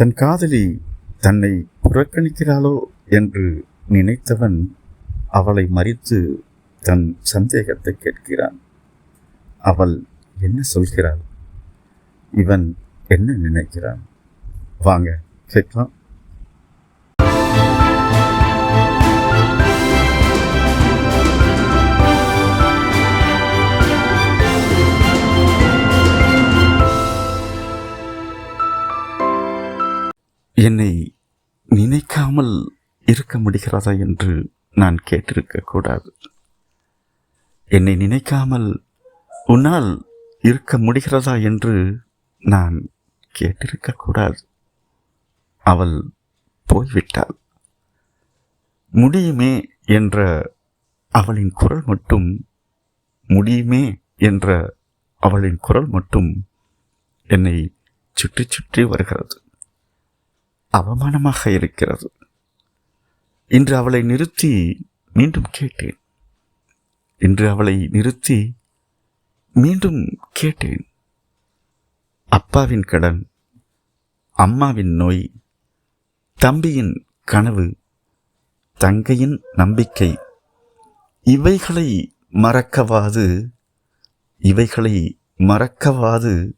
தன் காதலி தன்னை புறக்கணிக்கிறாளோ என்று நினைத்தவன் அவளை மறித்து தன் சந்தேகத்தை கேட்கிறான். அவள் என்ன சொல்கிறாள்? இவன் என்ன நினைக்கிறான்? வாங்க கேட்கலாம். என்னை நினைக்காமல் இருக்க முடிகிறதா என்று நான் கேட்டிருக்கக்கூடாது என்னை நினைக்காமல் உன்னால் இருக்க முடிகிறதா என்று நான் கேட்டிருக்கக்கூடாது அவள் போய்விட்டாள். முடியுமே என்ற அவளின் குரல் மட்டும் முடியுமே என்ற அவளின் குரல் மட்டும் என்னை சுற்றி சுற்றி வருகிறது. அவமானமாக இருக்கிறது. இன்று அவளை நிறுத்தி மீண்டும் கேட்டேன். இன்று அவளை நிறுத்தி மீண்டும் கேட்டேன். அப்பாவின் கடன் அம்மாவின் நோய் தம்பியின் கனவு தங்கையின் நம்பிக்கை இவைகளை மறக்கவாது இவைகளை மறக்கவாது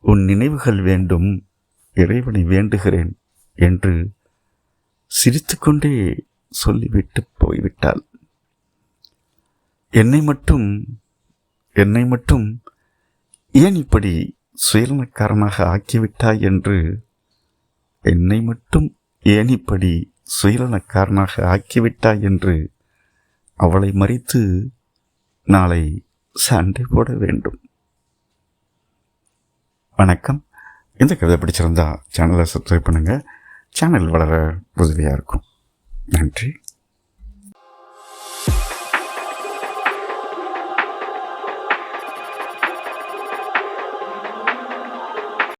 உன் நினைவுகள் வேண்டும் இறைவனை வேண்டுகிறேன். என்று சிரித்துக்கொண்டே சொல்லிவிட்டு போய்விட்டாள். என்னை மட்டும் என்னை மட்டும் ஏன் இப்படி சுயநலக்காரனாக ஆக்கிவிட்டாய் என்று என்னை மட்டும் ஏன் இப்படி சுயநலக்காரனாக ஆக்கிவிட்டாய் என்று அவளை மறித்து நாளை சண்டை போட வேண்டும். வணக்கம். இந்த கதை பிடிச்சிருந்தா சேனலை சப்ஸ்கிரைப் பண்ணுங்கள் சேனல் வளர உதவியாக இருக்கும். நன்றி.